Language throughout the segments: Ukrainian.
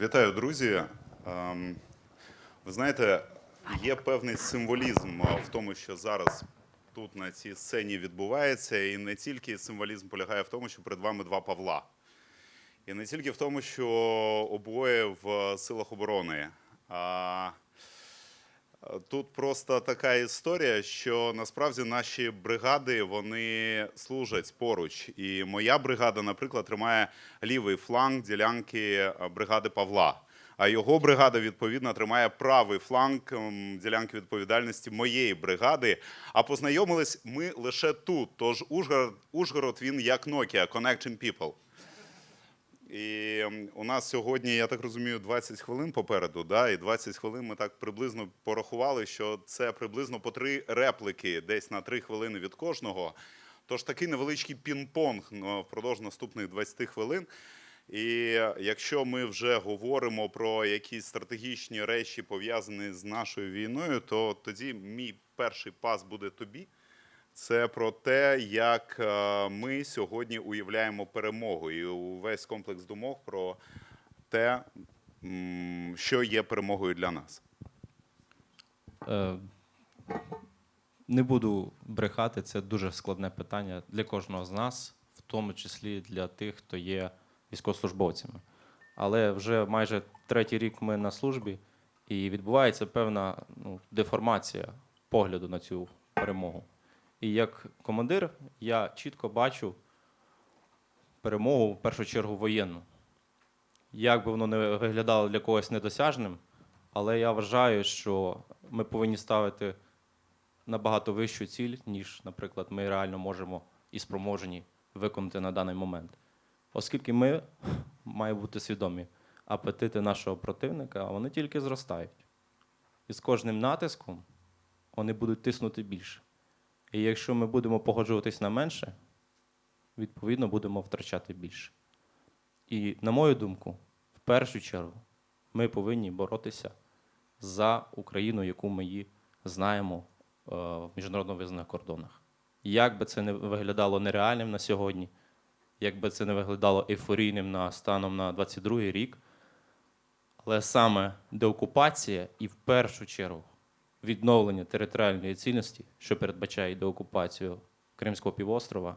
Вітаю, друзі. Ем, Ви знаєте, є певний символізм в тому, що зараз тут на цій сцені відбувається, і не тільки символізм полягає в тому, що перед вами два Павла. І не тільки в тому, що обоє в силах оборони. А тут просто така історія, що насправді наші бригади вони служать поруч. І моя бригада, наприклад, тримає лівий фланг ділянки е, бригади Павла. А його бригада відповідно тримає правий фланг ділянки відповідальності моєї бригади. А познайомились ми лише тут. Тож Ужгород, Ужгород він як Nokia, Connecting People. І у нас сьогодні, я так розумію, 20 хвилин попереду. Да? І 20 хвилин ми так приблизно порахували, що це приблизно по три реплики, десь на 3 хвилини від кожного. Тож такий невеличкий пінг-понг ну, впродовж наступних 20 хвилин. І якщо ми вже говоримо про якісь стратегічні речі, пов'язані з нашою війною, то тоді мій перший пас буде тобі. Це про те, як е, ми сьогодні уявляємо перемогу, і увесь комплекс думок про те, що є перемогою для нас. Е, Не буду брехати, це дуже складне питання для кожного з нас, в тому числі для тих, хто є військовослужбовцями. Але вже майже третій рік ми на службі, і відбувається певна ну, деформація погляду на цю перемогу. І як командир я чітко бачу перемогу в першу чергу воєнну. Як би воно не виглядало для когось недосяжним, але я вважаю, що ми повинні ставити набагато вищу ціль, ніж, наприклад, ми реально можемо і спроможні виконати на даний момент. Оскільки ми маємо бути свідомі, апетити нашого противника вони тільки зростають. І з кожним натиском вони будуть тиснути більше. І якщо ми будемо погоджуватись на менше, відповідно будемо втрачати більше. І, на мою думку, в першу чергу, ми повинні боротися за Україну, яку ми її знаємо е, в міжнародно визнаних кордонах. Як би це не виглядало нереальним на сьогодні, як би це не виглядало ейфорійним на станом на 22-й рік, але саме деокупація і в першу чергу відновлення територіальної цілісності, що передбачає деокупацію Кримського півострова,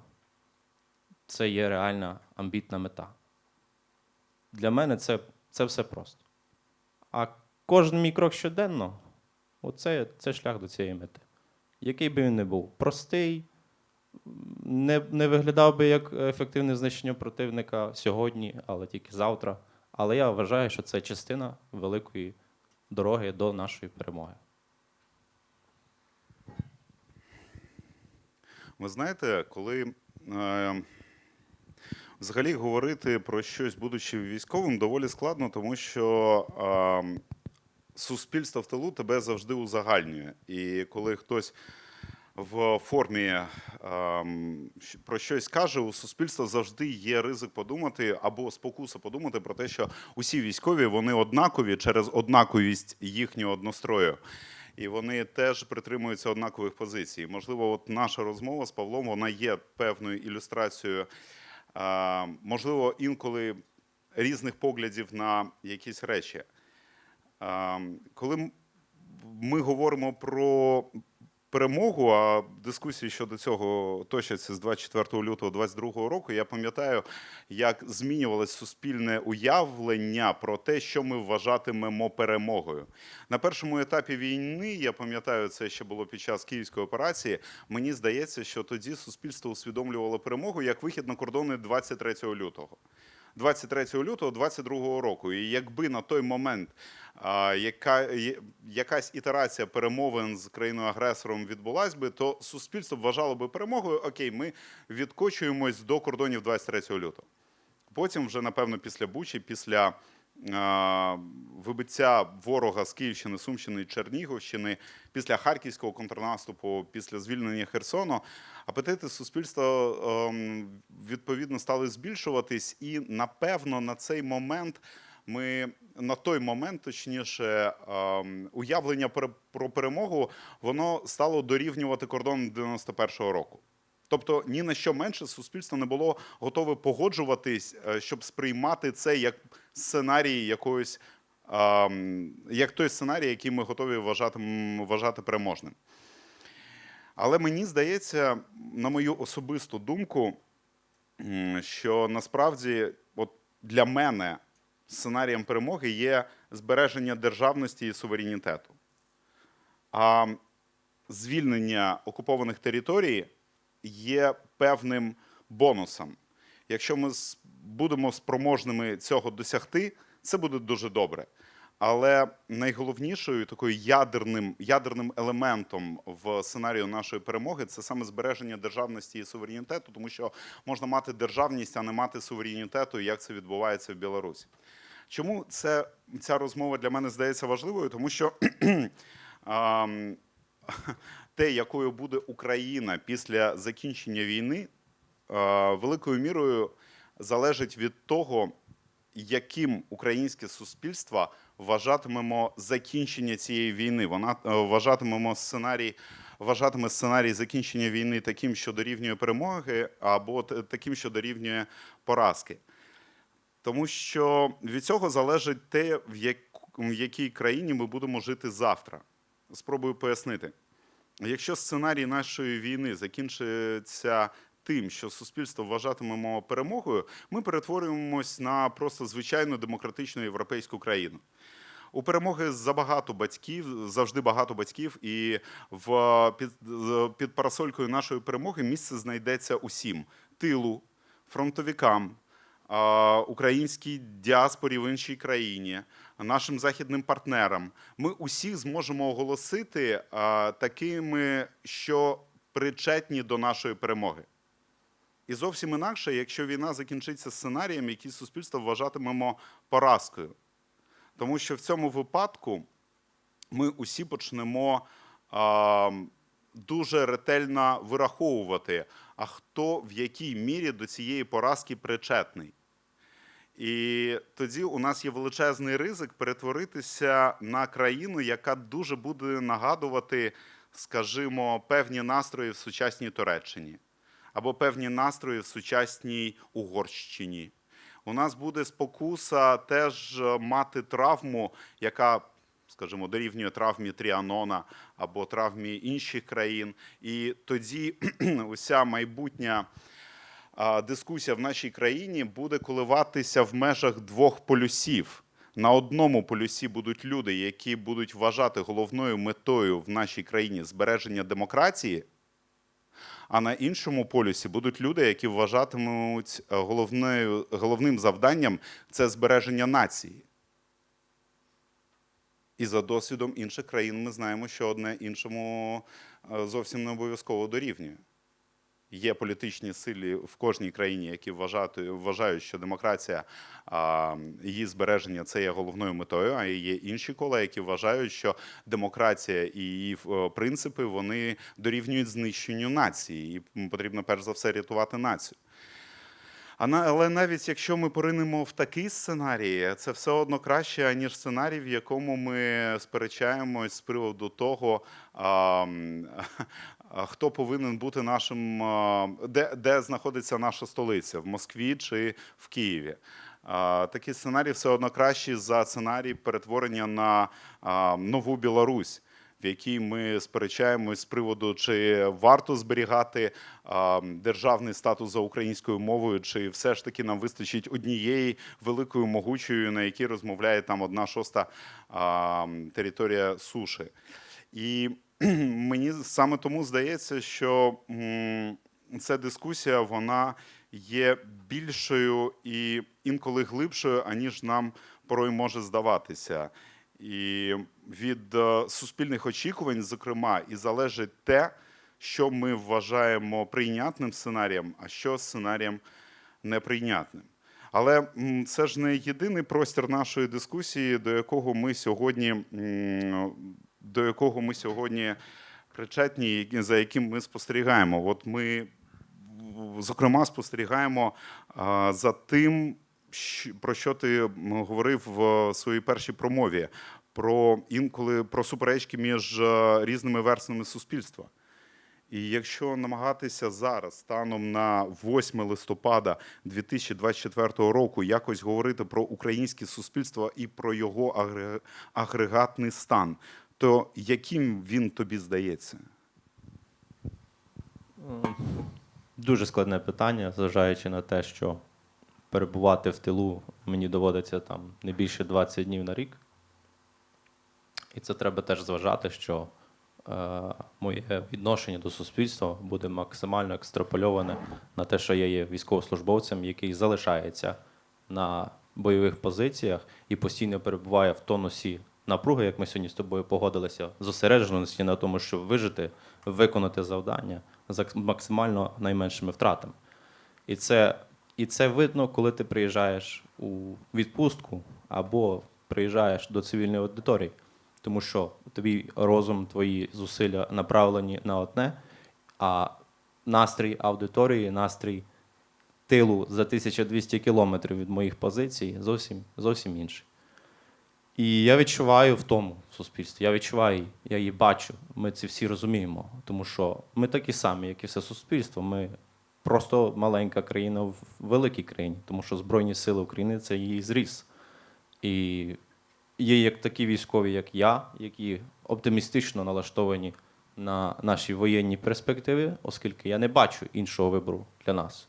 це є реальна амбітна мета. Для мене це, це все просто. А кожен мій крок щоденно оце, це шлях до цієї мети. Який би він не був, простий, не, не виглядав би як ефективне знищення противника сьогодні, але тільки завтра. Але я вважаю, що це частина великої дороги до нашої перемоги. Ви знаєте, коли е, взагалі говорити про щось, будучи військовим, доволі складно, тому що е, суспільство в тилу тебе завжди узагальнює. І коли хтось в формі е, про щось каже, у суспільства завжди є ризик подумати або спокуса подумати про те, що усі військові вони однакові через однаковість їхнього однострою. І вони теж притримуються однакових позицій. Можливо, от наша розмова з Павлом вона є певною ілюстрацією, можливо, інколи різних поглядів на якісь речі. Коли ми говоримо про перемогу, а дискусії щодо цього точаться з 24 лютого 2022 року, я пам'ятаю, як змінювалось суспільне уявлення про те, що ми вважатимемо перемогою. На першому етапі війни, я пам'ятаю, це ще було під час київської операції. Мені здається, що тоді суспільство усвідомлювало перемогу як вихід на кордони 23 лютого. 23 лютого 22 року. І якби на той момент а, яка, якась ітерація перемовин з країною-агресором відбулась би, то суспільство вважало би перемогою. Окей, ми відкочуємось до кордонів 23 лютого. Потім, вже напевно, після Бучі, після вибиття ворога з Київщини, Сумщини і Чернігівщини, після харківського контрнаступу, після звільнення Херсону, апетити суспільства ем, відповідно стали збільшуватись, і напевно на цей момент. Ми на той момент, точніше, ем, уявлення про, перемогу воно стало дорівнювати кордон 91-го року. Тобто ні на що менше суспільство не було готове погоджуватись, е, щоб сприймати це як сценарій якоїсь, як той сценарій, який ми готові вважати, вважати переможним. Але мені здається, на мою особисту думку, що насправді от для мене сценарієм перемоги є збереження державності і суверенітету. А звільнення окупованих територій є певним бонусом. Якщо ми будемо спроможними цього досягти, це буде дуже добре. Але найголовнішою такою ядерним, ядерним елементом в сценарію нашої перемоги це саме збереження державності і суверенітету, тому що можна мати державність, а не мати суверенітету, як це відбувається в Білорусі. Чому це, ця розмова для мене здається важливою? Тому що те, якою буде Україна після закінчення війни, великою мірою залежить від того, яким українське суспільство вважатимемо закінчення цієї війни. Вона е, вважатимемо сценарій. Вважатиме сценарій закінчення війни таким, що дорівнює перемоги, або таким, що дорівнює поразки. Тому що від цього залежить те, в, як, в якій країні ми будемо жити завтра. Спробую пояснити. Якщо сценарій нашої війни закінчиться тим, що суспільство вважатимемо перемогою, ми перетворюємось на просто звичайну демократичну європейську країну. У перемоги забагато батьків, завжди багато батьків, і в під, під парасолькою нашої перемоги місце знайдеться усім: тилу, фронтовикам, українській діаспорі в іншій країні, нашим західним партнерам. Ми усіх зможемо оголосити такими, що причетні до нашої перемоги. І зовсім інакше, якщо війна закінчиться сценарієм, який суспільство вважатимемо поразкою. Тому що в цьому випадку ми усі почнемо а, дуже ретельно вираховувати, а хто в якій мірі до цієї поразки причетний. І тоді у нас є величезний ризик перетворитися на країну, яка дуже буде нагадувати, скажімо, певні настрої в сучасній Туреччині або певні настрої в сучасній Угорщині. У нас буде спокуса теж е, мати травму, яка, скажімо, дорівнює травмі Тріанона або травмі інших країн. І тоді уся майбутня дискусія в нашій країні буде коливатися в межах двох полюсів. На одному полюсі будуть люди, які будуть вважати головною метою в нашій країні збереження демократії, а на іншому полюсі будуть люди, які вважатимуть е, головною, головним завданням це збереження нації. І за досвідом інших країн ми знаємо, що одне іншому е, зовсім не обов'язково дорівнює. Є політичні сили в кожній країні, які вважають, вважають, що демократія, її збереження це є головною метою. А є інші кола, які вважають, що демократія і її е, принципи вони дорівнюють знищенню нації, і потрібно перш за все рятувати націю. Але навіть якщо ми поринемо в такий сценарій, це все одно краще, аніж сценарій, в якому ми сперечаємось з приводу того, хто повинен бути нашим, де, де знаходиться наша столиця, в Москві чи в Києві. Такий сценарій все одно кращий за сценарій перетворення на нову Білорусь в якій ми сперечаємось з приводу, чи варто зберігати державний статус за українською мовою, чи все ж таки нам вистачить однієї великої могучої, на якій розмовляє там одна шоста територія суші. І мені саме тому здається, що ця дискусія вона є більшою і інколи глибшою, аніж нам порой може здаватися. І від е, суспільних очікувань, зокрема, і залежить те, що ми вважаємо прийнятним сценарієм, а що сценарієм неприйнятним. Але це ж не єдиний простір нашої дискусії, до якого ми сьогодні, до якого ми сьогодні причетні, за яким ми спостерігаємо. От ми, зокрема, спостерігаємо за тим, про що ти говорив в своїй першій промові, про інколи про суперечки між е, різними верствами суспільства. І якщо намагатися зараз, станом на 8 листопада 2024 року, якось говорити про українське суспільство і про його агрегатний стан, то яким він тобі здається? Дуже складне питання, зважаючи на те, що перебувати в тилу мені доводиться там не більше 20 днів на рік. І це треба теж зважати, що е, моє відношення до суспільства буде максимально екстрапольоване на те, що я є військовослужбовцем, який залишається на бойових позиціях і постійно перебуває в тонусі напруги, як ми сьогодні з тобою погодилися, зосередженості на тому, щоб вижити, виконати завдання за максимально найменшими втратами. І це, і це видно, коли ти приїжджаєш у відпустку або приїжджаєш до цивільної аудиторії. Тому що тобі розум, твої зусилля направлені на одне, а настрій аудиторії, настрій тилу за 1200 кілометрів від моїх позицій зовсім, зовсім інший. І я відчуваю в тому суспільстві. Я відчуваю, я її бачу. Ми це всі розуміємо. Тому що ми такі самі, як і все суспільство. Ми просто маленька країна в великій країні, тому що Збройні Сили України це її зріс. І є як такі військові, як я, які оптимістично налаштовані на наші воєнні перспективи, оскільки я не бачу іншого вибору для нас.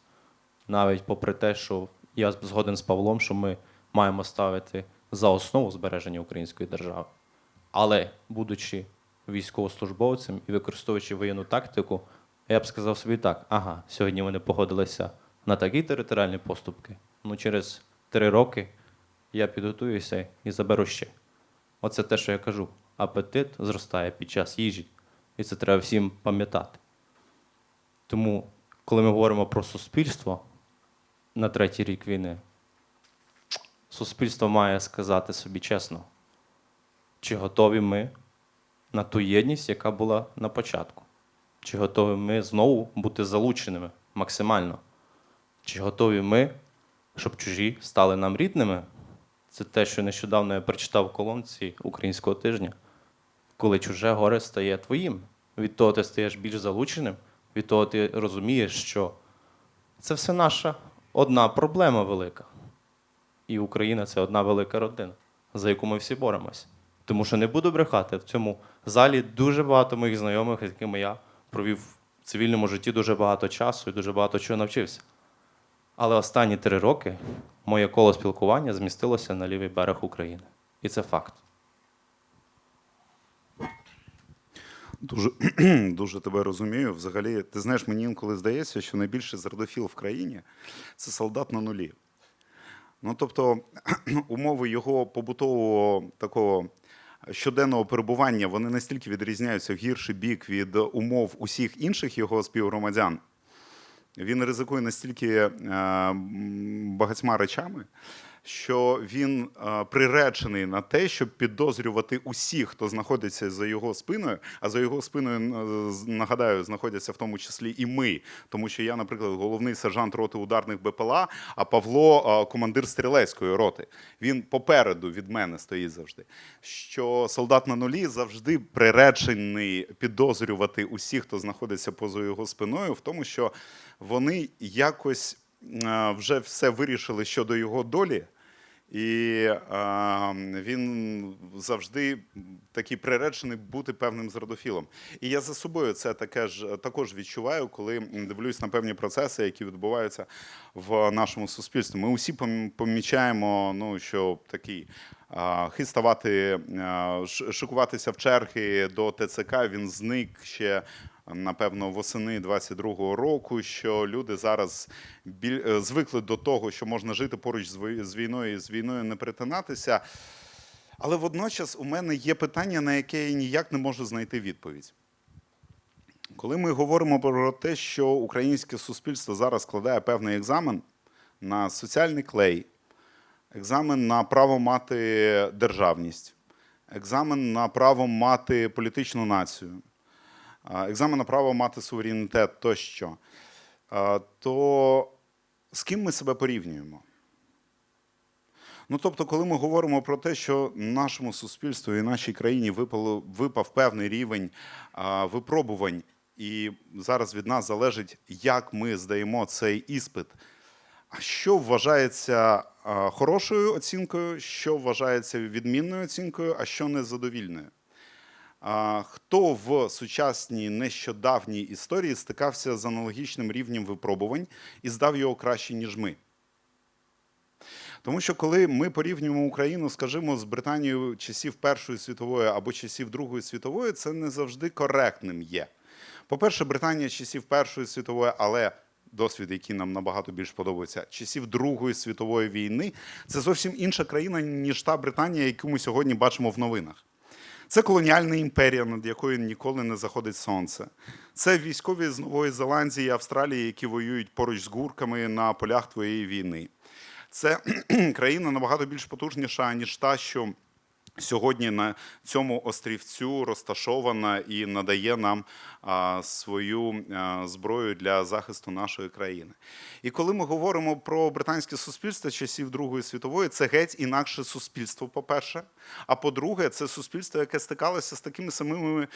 Навіть попри те, що я згоден з Павлом, що ми маємо ставити за основу збереження української держави. Але, будучи військовослужбовцем і використовуючи воєнну тактику, я б сказав собі так: ага, сьогодні вони погодилися на такі територіальні поступки. Ну, через три роки я підготуюся і заберу ще. Оце те, що я кажу. Апетит зростає під час їжі. І це треба всім пам'ятати. Тому, коли ми говоримо про суспільство на третій рік війни, суспільство має сказати собі чесно, чи готові ми на ту єдність, яка була на початку? Чи готові ми знову бути залученими максимально? Чи готові ми, щоб чужі стали нам рідними? Це те, що нещодавно я прочитав в колонці українського тижня, коли чуже горе стає твоїм. Від того ти стаєш більш залученим, від того ти розумієш, що це все наша одна проблема велика. І Україна це одна велика родина, за яку ми всі боремось. Тому що не буду брехати, в цьому залі дуже багато моїх знайомих, з якими я провів в цивільному житті дуже багато часу і дуже багато чого навчився. Але останні три роки моє коло спілкування змістилося на лівий берег України. І це факт. Дуже, дуже тебе розумію. Взагалі, ти знаєш, мені інколи здається, що найбільший зрадофіл в країні це солдат на нулі. Ну, тобто, умови його побутового такого щоденного перебування вони настільки відрізняються в гірший бік від умов усіх інших його співгромадян. Він ризикує настільки е, багатьма речами, що він е, приречений на те, щоб підозрювати усіх, хто знаходиться за його спиною. А за його спиною, е, нагадаю, знаходяться в тому числі і ми. Тому що я, наприклад, головний сержант роти ударних БПЛА, а Павло е, командир стрілецької роти. Він попереду від мене стоїть завжди. Що солдат на нулі завжди приречений підозрювати усіх, хто знаходиться поза його спиною, в тому, що вони якось вже все вирішили щодо його долі. І е, він завжди такий приречений бути певним зрадофілом. І я за собою це таке ж також відчуваю, коли дивлюсь на певні процеси, які відбуваються в нашому суспільстві. Ми усі пом- помічаємо, ну що такий а, хист ставати, а, шикуватися в черги до ТЦК. Він зник ще напевно, восени 22-го року, що люди зараз е, звикли до того, що можна жити поруч з війною і з війною не перетинатися. Але водночас у мене є питання, на яке я ніяк не можу знайти відповідь. Коли ми говоримо про те, що українське суспільство зараз складає певний екзамен на соціальний клей, екзамен на право мати державність, екзамен на право мати політичну націю, екзамен на право мати суверенітет тощо, то з ким ми себе порівнюємо? Ну, тобто, коли ми говоримо про те, що нашому суспільству і нашій країні випало, випав певний рівень а, випробувань і зараз від нас залежить, як ми здаємо цей іспит. А що вважається а, хорошою оцінкою, що вважається відмінною оцінкою, а що незадовільною? Хто в сучасній нещодавній історії стикався з аналогічним рівнем випробувань і здав його краще, ніж ми? Тому що коли ми порівнюємо Україну, скажімо, з Британією часів Першої світової або часів Другої світової, це не завжди коректним є. По-перше, Британія часів Першої світової, але досвід, який нам набагато більш подобається, часів Другої світової війни, це зовсім інша країна, ніж та Британія, яку ми сьогодні бачимо в новинах. Це колоніальна імперія, над якою ніколи не заходить сонце. Це військові з Нової Зеландії і Австралії, які воюють поруч з гурками на полях твоєї війни. Це країна набагато більш потужніша, ніж та, що сьогодні на цьому острівцю розташована і надає нам свою зброю для захисту нашої країни. І коли ми говоримо про британське суспільство часів Другої світової, це геть інакше суспільство, по-перше. А по-друге, це суспільство, яке стикалося з такими самими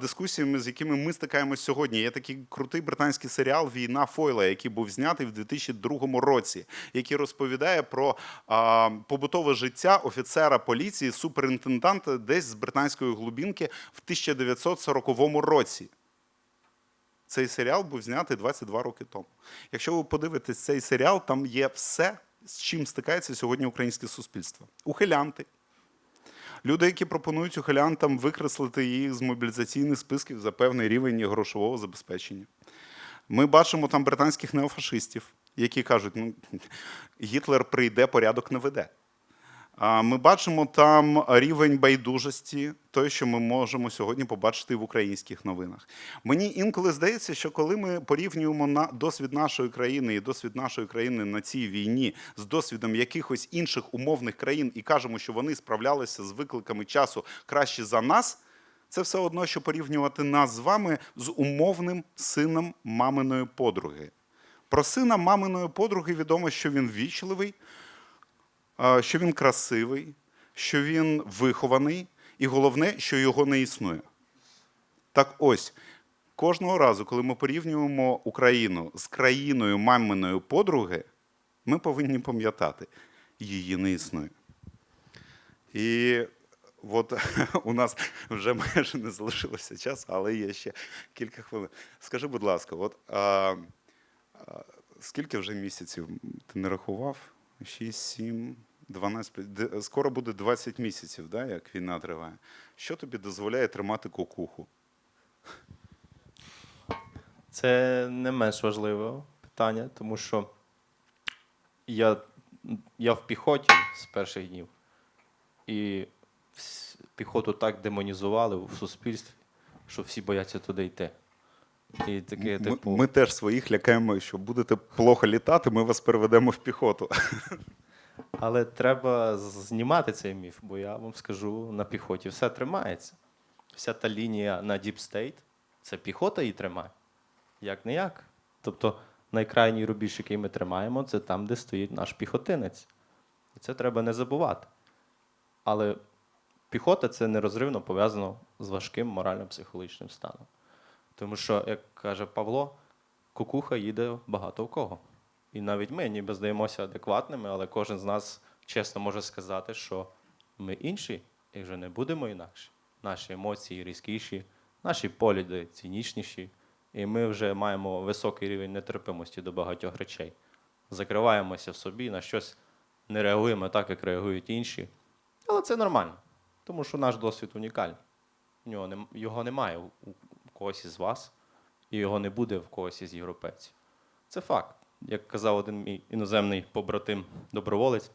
дискусіями, з якими ми стикаємося сьогодні. Є такий крутий британський серіал Війна Фойла, який був знятий в 2002 році, який розповідає про побутове життя офіцера поліції, суперінтенданта десь з британської глубінки в 1940 році. Цей серіал був знятий 22 роки тому. Якщо ви подивитесь цей серіал, там є все, з чим стикається сьогодні українське суспільство. Ухилянти. Люди, які пропонують ухилянтам викреслити їх з мобілізаційних списків за певний рівень грошового забезпечення. Ми бачимо там британських неофашистів, які кажуть, ну, Гітлер прийде, порядок не веде. Ми бачимо там рівень байдужості, той, що ми можемо сьогодні побачити в українських новинах. Мені інколи здається, що коли ми порівнюємо на досвід нашої країни і досвід нашої країни на цій війні з досвідом якихось інших умовних країн і кажемо, що вони справлялися з викликами часу краще за нас, це все одно, що порівнювати нас з вами з умовним сином маминої подруги. Про сина маминої подруги відомо, що він вічливий, що він красивий, що він вихований, і головне, що його не існує. Так ось, кожного разу, коли ми порівнюємо Україну з країною маминої подруги, ми повинні пам'ятати, її не існує. І от у нас вже майже не залишилося часу, але є ще кілька хвилин. Скажи, будь ласка, от, а, а, скільки вже місяців ти не рахував? 6, 7, 12, скоро буде 20 місяців, да, як війна триває. Що тобі дозволяє тримати кукуху? Це не менш важливе питання, тому що я, я в піхоті з перших днів, і піхоту так демонізували в суспільстві, що всі бояться туди йти. І таке, Ми, типу, ми теж своїх лякаємо, що будете плохо літати, ми вас переведемо в піхоту. Але треба знімати цей міф, бо я вам скажу, на піхоті все тримається. Вся та лінія на Deep State – це піхота її тримає. Як не як. Тобто найкрайній рубіж, який ми тримаємо, це там, де стоїть наш піхотинець. І це треба не забувати. Але піхота це нерозривно пов'язано з важким морально-психологічним станом. Тому що, як каже Павло, кукуха їде багато у кого. І навіть ми ніби здаємося адекватними, але кожен з нас чесно може сказати, що ми інші і вже не будемо інакші. Наші емоції різкіші, наші погляди цінічніші, і ми вже маємо високий рівень нетерпимості до багатьох речей. Закриваємося в собі, на щось не реагуємо так, як реагують інші. Але це нормально, тому що наш досвід унікальний. Його немає когось із вас, і його не буде в когось із європейців. Це факт. Як казав один мій іноземний побратим доброволець,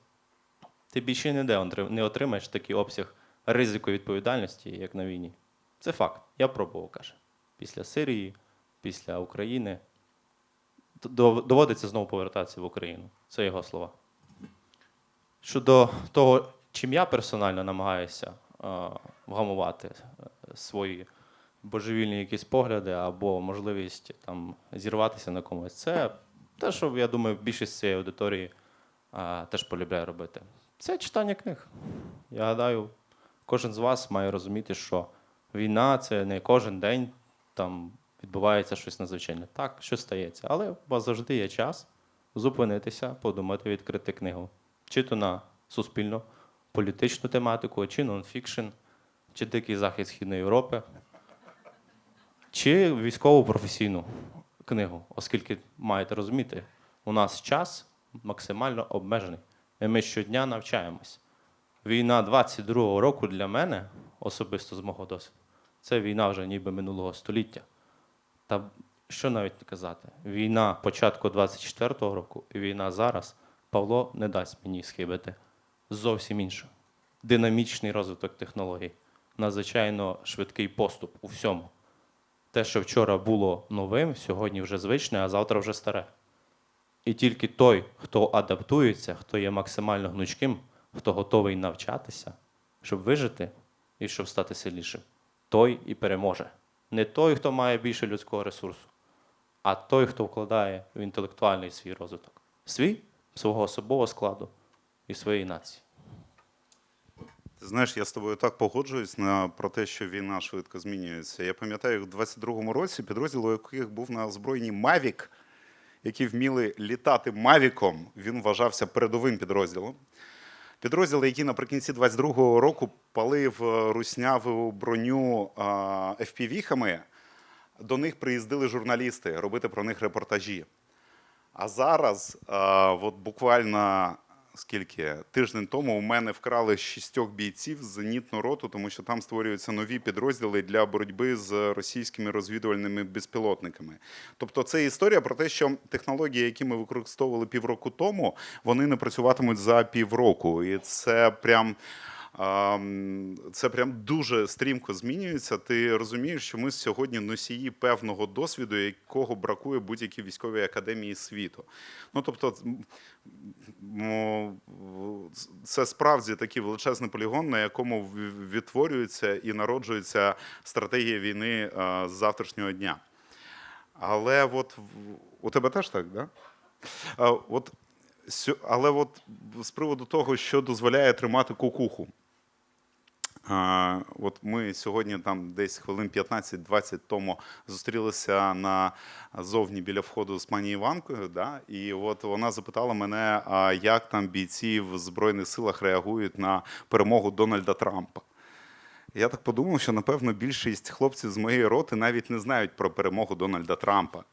ти більше ніде не отримаєш такий обсяг ризику відповідальності, як на війні. Це факт. Я пробував, каже. Після Сирії, після України. Доводиться знову повертатися в Україну. Це його слова. Щодо того, чим я персонально намагаюся вгамувати е, свої божевільні якісь погляди або можливість там зірватися на комусь, це те, що я думаю, більшість цієї аудиторії а, теж полюбляє робити. Це читання книг. Я гадаю, кожен з вас має розуміти, що війна це не кожен день там відбувається щось надзвичайне. Так, щось стається. Але у вас завжди є час зупинитися, подумати, відкрити книгу. Чи то на суспільну, політичну тематику, чи нонфікшн, чи Дикий Захід Східної Європи, чи військову професійну книгу, оскільки маєте розуміти, у нас час максимально обмежений. І ми щодня навчаємось. Війна 22-го року для мене, особисто з мого досвіду, це війна вже ніби минулого століття. Та що навіть казати? Війна початку 24-го року і війна зараз Павло не дасть мені схибити. Зовсім інше. Динамічний розвиток технологій, надзвичайно швидкий поступ у всьому. Те, що вчора було новим, сьогодні вже звичне, а завтра вже старе. І тільки той, хто адаптується, хто є максимально гнучким, хто готовий навчатися, щоб вижити і щоб стати сильнішим, той і переможе. Не той, хто має більше людського ресурсу, а той, хто вкладає в інтелектуальний свій розвиток, свій, свого особового складу і своєї нації. Знаєш, я з тобою так погоджуюсь на про те, що війна швидко змінюється. Я пам'ятаю, в 22-му році підрозділ, у яких був на озброєнні Мавік, які вміли літати Мавіком, він вважався передовим підрозділом. Підрозділ, який наприкінці 22-го року палив е, русняву броню FPV-хами, до них приїздили журналісти робити про них репортажі. А зараз, от буквально скільки тиждень тому у мене вкрали шістьох бійців з зенітну роту, тому що там створюються нові підрозділи для боротьби з російськими розвідувальними безпілотниками. Тобто, це історія про те, що технології, які ми використовували півроку тому, вони не працюватимуть за півроку, і це прям. Це прям дуже стрімко змінюється. Ти розумієш, що ми сьогодні носії певного досвіду, якого бракує будь-якій військовій академії світу. Ну тобто, це справді такий величезний полігон, на якому відтворюється і народжується стратегія війни з завтрашнього дня. Але от у тебе теж так, да? От, але от з приводу того, що дозволяє тримати кукуху. От ми сьогодні там десь хвилин 15-20 тому зустрілися на зовні біля входу з пані Іванкою. Да? І от вона запитала мене, як там бійці в Збройних силах реагують на перемогу Дональда Трампа. Я так подумав, що напевно більшість хлопців з моєї роти навіть не знають про перемогу Дональда Трампа.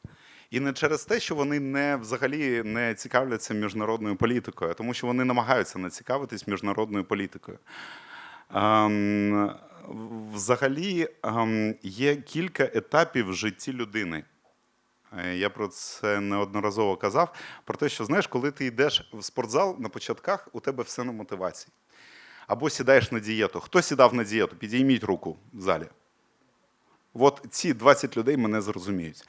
І не через те, що вони не взагалі не цікавляться міжнародною політикою, а тому що вони намагаються не цікавитись міжнародною політикою. Ем, Взагалі ем, є кілька етапів в житті людини. Е, Я про це неодноразово казав. Про те, що знаєш, коли ти йдеш в спортзал на початках, у тебе все на мотивації. Або сідаєш на дієту. Хто сідав на дієту? Підійміть руку в залі. От ці 20 людей мене зрозуміють.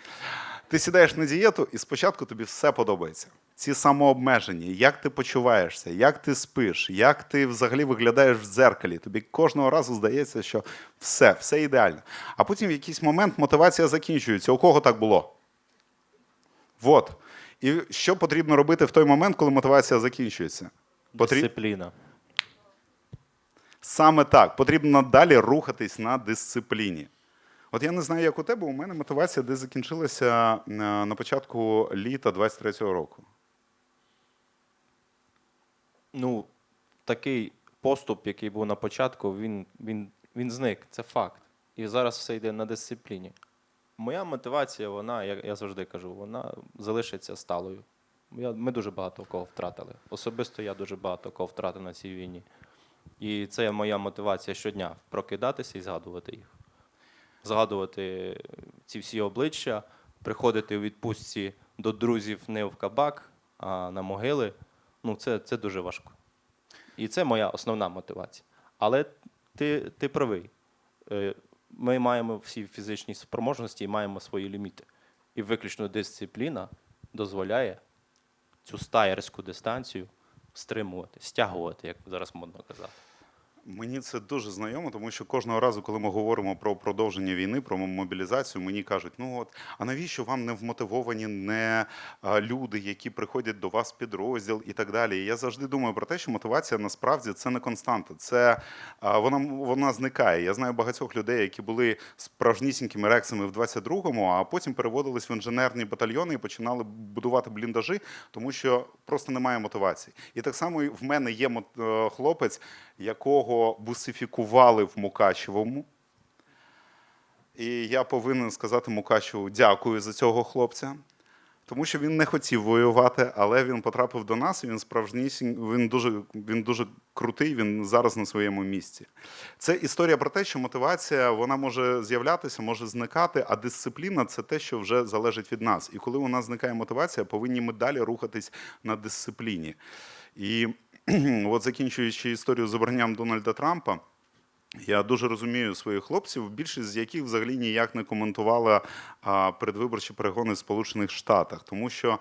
Ти сідаєш на дієту, і спочатку тобі все подобається. Ці самообмеження, як ти почуваєшся, як ти спиш, як ти взагалі виглядаєш в дзеркалі. Тобі кожного разу здається, що все, все ідеально. А потім в якийсь момент мотивація закінчується. У кого так було? От. І що потрібно робити в той момент, коли мотивація закінчується? Потрібно Дисципліна. Саме так. Потрібно далі рухатись на дисципліні. От я не знаю, як у тебе, у мене мотивація десь закінчилася е, на початку літа 23-го року. Ну, такий поступ, який був на початку, він, він, він зник. Це факт. І зараз все йде на дисципліні. Моя мотивація, вона, як я завжди кажу, вона залишиться сталою. Ми дуже багато кого втратили. Особисто я дуже багато кого втратив на цій війні. І це моя мотивація щодня прокидатися і згадувати їх. Згадувати ці всі обличчя, приходити у відпустці до друзів не в кабак, а на могили. Ну, це, це дуже важко. І це моя основна мотивація. Але ти, ти правий. Е, Ми маємо всі фізичні спроможності і маємо свої ліміти. І виключно дисципліна дозволяє цю стаєрську дистанцію стримувати, стягувати, як зараз модно казати. Мені це дуже знайомо, тому що кожного разу, коли ми говоримо про продовження війни, про мобілізацію, мені кажуть: ну от а навіщо вам не вмотивовані не люди, які приходять до вас підрозділ і так далі. І я завжди думаю про те, що мотивація насправді це не константа. Це вона вона зникає. Я знаю багатьох людей, які були справжнісінькими рексами в 22-му, а потім переводились в інженерні батальйони і починали будувати бліндажі, тому що просто немає мотивації. І так само в мене є е, хлопець, якого бусифікували в Мукачевому. І я повинен сказати Мукачеву дякую за цього хлопця. Тому що він не хотів воювати, але він потрапив до нас, і він справжнісінь, він дуже, він дуже крутий, він зараз на своєму місці. Це історія про те, що мотивація вона може з'являтися, може зникати, а дисципліна це те, що вже залежить від нас. І коли у нас зникає мотивація, повинні ми далі рухатись на дисципліні. І от закінчуючи історію з обранням Дональда Трампа. Я дуже розумію своїх хлопців, більшість з яких взагалі ніяк не коментувала передвиборчі перегони в Сполучених Штатах. Тому що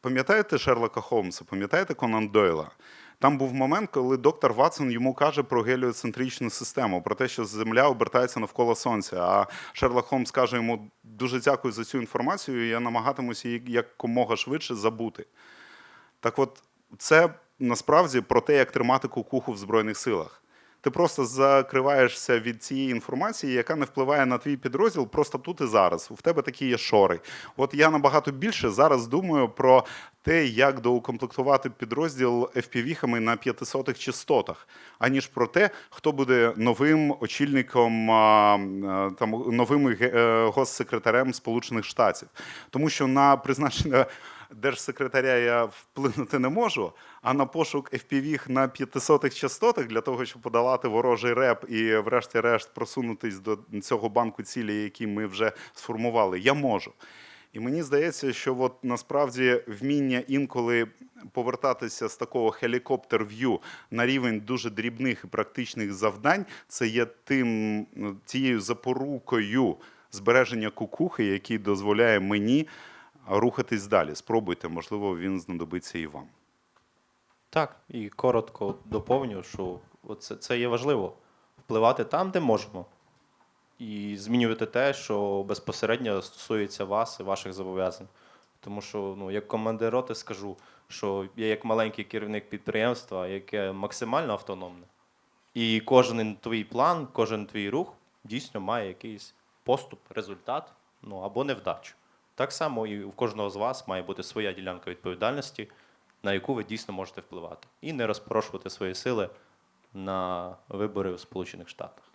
пам'ятаєте Шерлока Холмса, пам'ятаєте Конан Дойла? Там був момент, коли доктор Ватсон йому каже про геліоцентричну систему, про те, що Земля обертається навколо Сонця. А Шерлок Холмс каже йому дуже дякую за цю інформацію. Я намагатимуся її якомога швидше забути. Так от, це насправді про те, як тримати кукуху в Збройних силах. Ти просто закриваєшся від цієї інформації, яка не впливає на твій підрозділ просто тут і зараз. У тебе такі є шори. От я набагато більше зараз думаю про те, як доукомплектувати підрозділ FPV-хами на 500 частотах, аніж про те, хто буде новим очільником, там новим ге- е, госсекретарем Сполучених Штатів. Тому що на призначення держсекретаря я вплинути не можу, а на пошук FPV на 500 частотах для того, щоб подолати ворожий реп і, врешті-решт, просунутись до цього банку цілі, які ми вже сформували, я можу. І мені здається, що от насправді вміння інколи повертатися з такого хелікоптер-в'ю на рівень дуже дрібних і практичних завдань, це є тим ну, тією запорукою збереження кукухи, який дозволяє мені рухатись далі. Спробуйте, можливо, він знадобиться і вам. Так, і коротко доповню, що це, це є важливо впливати там, де можемо, і змінювати те, що безпосередньо стосується вас і ваших зобов'язань. Тому що, ну, як командир роти скажу, що я як маленький керівник підприємства, яке максимально автономне, і кожен твій план, кожен твій рух дійсно має якийсь поступ, результат, ну або невдачу. Так само і у кожного з вас має бути своя ділянка відповідальності, на яку ви дійсно можете впливати, і не розпрошувати свої сили на вибори в Сполучених Штатах.